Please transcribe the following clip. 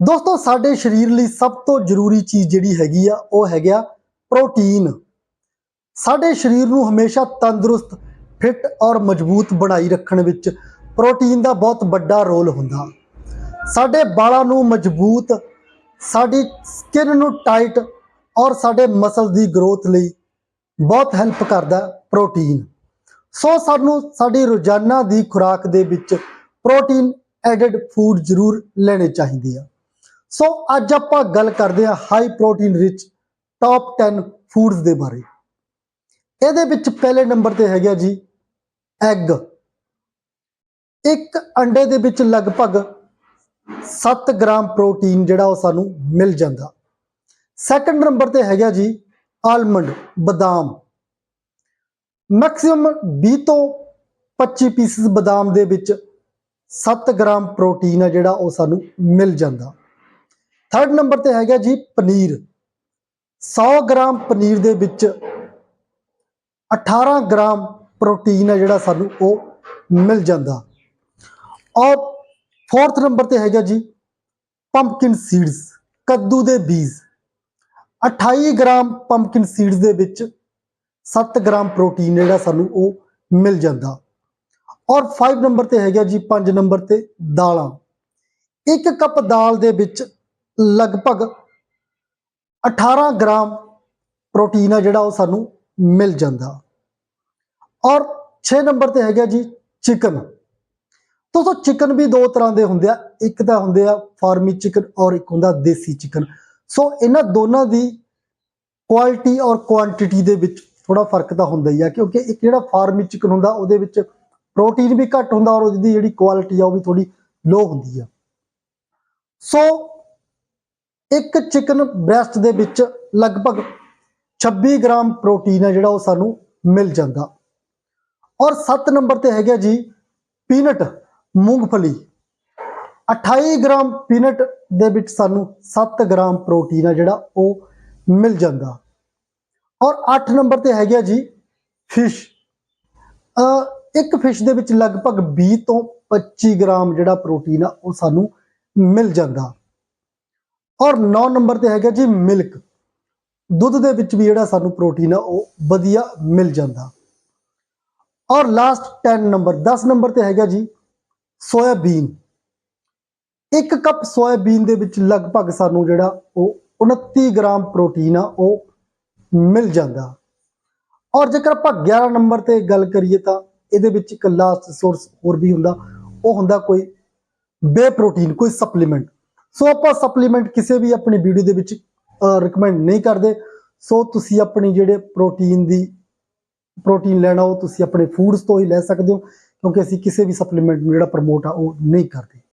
ਦੋਸਤੋ, ਸਾਡੇ ਸਰੀਰ ਲਈ ਸਭ ਤੋਂ ਜ਼ਰੂਰੀ ਚੀਜ਼ ਜਿਹੜੀ ਹੈਗੀ ਆ, ਉਹ ਹੈਗਾ ਪ੍ਰੋਟੀਨ। ਸਾਡੇ ਸਰੀਰ ਨੂੰ ਹਮੇਸ਼ਾ ਤੰਦਰੁਸਤ, ਫਿੱਟ ਔਰ ਮਜ਼ਬੂਤ ਬਣਾਈ ਰੱਖਣ ਵਿੱਚ ਪ੍ਰੋਟੀਨ ਦਾ ਬਹੁਤ ਵੱਡਾ ਰੋਲ ਹੁੰਦਾ। ਸਾਡੇ ਬਾਲਾਂ ਨੂੰ ਮਜ਼ਬੂਤ, ਸਾਡੀ ਸਕਿਨ ਨੂੰ ਟਾਈਟ ਔਰ ਸਾਡੇ ਮਸਲ ਦੀ ਗਰੋਥ ਲਈ ਬਹੁਤ ਹੈਲਪ ਕਰਦਾ ਪ੍ਰੋਟੀਨ। ਸੋ ਸਾਨੂੰ ਸਾਡੀ ਰੋਜ਼ਾਨਾ ਦੀ ਖੁਰਾਕ ਦੇ ਵਿੱਚ ਪ੍ਰੋਟੀਨ ਐਡਡ ਫੂਡ ਜ਼ਰੂਰ ਲੈਣੇ ਚਾਹੀਦੇ ਆ। ਸੋ ਅੱਜ ਆਪਾਂ ਗੱਲ ਕਰਦੇ ਹਾਂ high protein rich top 10 foods ਦੇ ਬਾਰੇ। ਇਹਦੇ ਵਿੱਚ ਪਹਿਲੇ ਨੰਬਰ ਤੇ ਹੈਗਾ ਜੀ ਐਗ ਇੱਕ ਅੰਡੇ ਦੇ ਵਿੱਚ ਲਗਭਗ 7 ਗ੍ਰਾਮ ਪ੍ਰੋਟੀਨ ਜਿਹੜਾ ਉਹ ਸਾਨੂੰ ਮਿਲ ਜਾਂਦਾ। ਸੈਕੰਡ ਨੰਬਰ ਤੇ ਹੈਗਾ ਜੀ ਆਲਮੰਡ ਬਦਾਮ। ਮੈਕਸਿਮਮ 20 ਤੋਂ 25 ਪੀਸਿਸ ਬਦਾਮ ਦੇ ਵਿੱਚ 7 ਗ੍ਰਾਮ ਪ੍ਰੋਟੀਨ ਆ ਜਿਹੜਾ ਉਹ ਸਾਨੂੰ ਮਿਲ ਜਾਂਦਾ। ਥਰਡ ਨੰਬਰ ਤੇ ਹੈਗਾ ਜੀ ਪਨੀਰ। 100 ਗ੍ਰਾਮ ਪਨੀਰ ਦੇ ਵਿੱਚ 18 ਗ੍ਰਾਮ ਪ੍ਰੋਟੀਨ ਹੈ ਜਿਹੜਾ ਸਾਨੂੰ ਉਹ ਮਿਲ ਜਾਂਦਾ। ਔਰ ਫੋਰਥ ਨੰਬਰ ਤੇ ਹੈਗਾ ਜੀ ਪੰਪਕਿਨ ਸੀਡਸ ਕੱਦੂ ਦੇ ਬੀਜ। 28 ਗ੍ਰਾਮ ਪੰਪਕਿਨ ਸੀਡਸ ਦੇ ਵਿੱਚ 7 ਗ੍ਰਾਮ ਪ੍ਰੋਟੀਨ ਜਿਹੜਾ ਸਾਨੂੰ ਉਹ ਮਿਲ ਜਾਂਦਾ। ਔਰ 5 ਨੰਬਰ ਤੇ ਹੈਗਾ ਜੀ 5 ਨੰਬਰ ਤੇ ਦਾਲਾਂ। ਇੱਕ ਕੱਪ ਦਾਲ ਦੇ ਵਿੱਚ ਲਗਭਗ 18 ਗ੍ਰਾਮ ਪ੍ਰੋਟੀਨ ਆ ਜਿਹੜਾ ਉਹ ਸਾਨੂੰ ਮਿਲ ਜਾਂਦਾ। ਔਰ 6 ਨੰਬਰ ਤੇ ਹੈਗਾ ਜੀ ਚਿਕਨ। ਦੋਸਤੋ ਚਿਕਨ ਵੀ ਦੋ ਤਰ੍ਹਾਂ ਦੇ ਹੁੰਦੇ ਆ। ਇੱਕ ਤਾਂ ਹੁੰਦੇ ਆ ਫਾਰਮੀ ਚਿਕਨ ਔਰ ਇੱਕ ਹੁੰਦਾ ਦੇਸੀ ਚਿਕਨ। ਸੋ ਇਹਨਾਂ ਦੋਨਾਂ ਦੀ ਕੁਆਲਿਟੀ ਔਰ ਕੁਆਂਟੀਟੀ ਦੇ ਵਿੱਚ ਥੋੜਾ ਫ਼ਰਕ ਤਾਂ ਹੁੰਦਾ ਹੀ ਆ, ਕਿਉਂਕਿ ਇੱਕ ਜਿਹੜਾ ਫਾਰਮੀ ਚਿਕਨ ਹੁੰਦਾ ਉਹਦੇ ਵਿੱਚ ਪ੍ਰੋਟੀਨ ਵੀ ਘੱਟ ਹੁੰਦਾ ਔਰ ਉਹਦੀ ਜਿਹੜੀ ਕੁਆਲਿਟੀ ਆ ਉਹ ਵੀ ਥੋੜੀ ਲੋ ਹੁੰਦੀ ਆ। ਸੋ ਇੱਕ ਚਿਕਨ ਬ੍ਰੈਸਟ ਦੇ ਵਿੱਚ ਲਗਭਗ 26 ਗ੍ਰਾਮ ਪ੍ਰੋਟੀਨ ਹੈ ਜਿਹੜਾ ਉਹ ਸਾਨੂੰ ਮਿਲ ਜਾਂਦਾ। ਔਰ 7 ਨੰਬਰ ਤੇ ਹੈਗਾ ਜੀ ਪੀਨਟ ਮੂੰਗਫਲੀ। 28 ਗ੍ਰਾਮ ਪੀਨਟ ਦੇ ਵਿੱਚ ਸਾਨੂੰ 7 ਗ੍ਰਾਮ ਪ੍ਰੋਟੀਨ ਹੈ ਜਿਹੜਾ ਉਹ ਮਿਲ ਜਾਂਦਾ। ਔਰ 8 ਨੰਬਰ ਤੇ ਹੈਗਾ ਜੀ ਫਿਸ਼। ਇੱਕ ਫਿਸ਼ ਦੇ ਵਿੱਚ ਲਗਭਗ 20 ਤੋਂ 25 ਗ੍ਰਾਮ ਜਿਹੜਾ ਪ੍ਰੋਟੀਨ ਆ ਉਹ ਸਾਨੂੰ ਮਿਲ ਜਾਂਦਾ। ਔਰ 9 ਨੰਬਰ ਤੇ ਹੈਗਾ ਜੀ ਮਿਲਕ। ਦੁੱਧ ਦੇ ਵਿੱਚ ਵੀ ਜਿਹੜਾ ਸਾਨੂੰ ਪ੍ਰੋਟੀਨ ਆ, ਉਹ ਵਧੀਆ ਮਿਲ ਜਾਂਦਾ। ਔਰ ਲਾਸਟ 10 ਨੰਬਰ 10 ਨੰਬਰ ਤੇ ਹੈਗਾ ਜੀ ਸੋਇਆਬੀਨ। ਇੱਕ ਕੱਪ ਸੋਇਆਬੀਨ ਦੇ ਵਿੱਚ ਲਗਭਗ ਸਾਨੂੰ ਜਿਹੜਾ ਉਹ 29 ਗ੍ਰਾਮ ਪ੍ਰੋਟੀਨ ਆ, ਉਹ ਮਿਲ ਜਾਂਦਾ। ਔਰ ਜੇਕਰ ਆਪਾਂ 11 ਨੰਬਰ ਤੇ ਗੱਲ ਕਰੀਏ ਤਾਂ ਇਹਦੇ ਵਿੱਚ ਇੱਕ ਲਾਸਟ ਸੋਰਸ ਹੋਰ ਵੀ ਹੁੰਦਾ, ਉਹ ਹੁੰਦਾ ਕੋਈ ਬੇ ਪ੍ਰੋਟੀਨ ਕੋਈ ਸਪਲੀਮੈਂਟ ਸੋ ਆਪਾਂ ਸਪਲੀਮੈਂਟ ਕਿਸੇ ਵੀ ਆਪਣੀ ਵੀਡੀਓ ਦੇ ਵਿੱਚ ਰეკਮੈਂਡ ਨਹੀਂ ਕਰਦੇ। ਸੋ ਤੁਸੀਂ ਆਪਣੀ ਜਿਹੜੇ ਪ੍ਰੋਟੀਨ ਦੀ ਪ੍ਰੋਟੀਨ ਲੈਣਾ, ਉਹ ਤੁਸੀਂ ਆਪਣੇ ਫੂਡਸ ਤੋਂ ਹੀ ਲੈ ਸਕਦੇ ਹੋ, ਕਿਉਂਕਿ ਅਸੀਂ ਕਿਸੇ ਵੀ ਸਪਲੀਮੈਂਟ ਨੂੰ ਜਿਹੜਾ ਪ੍ਰਮੋਟ ਆ, ਉਹ ਨਹੀਂ ਕਰਦੇ।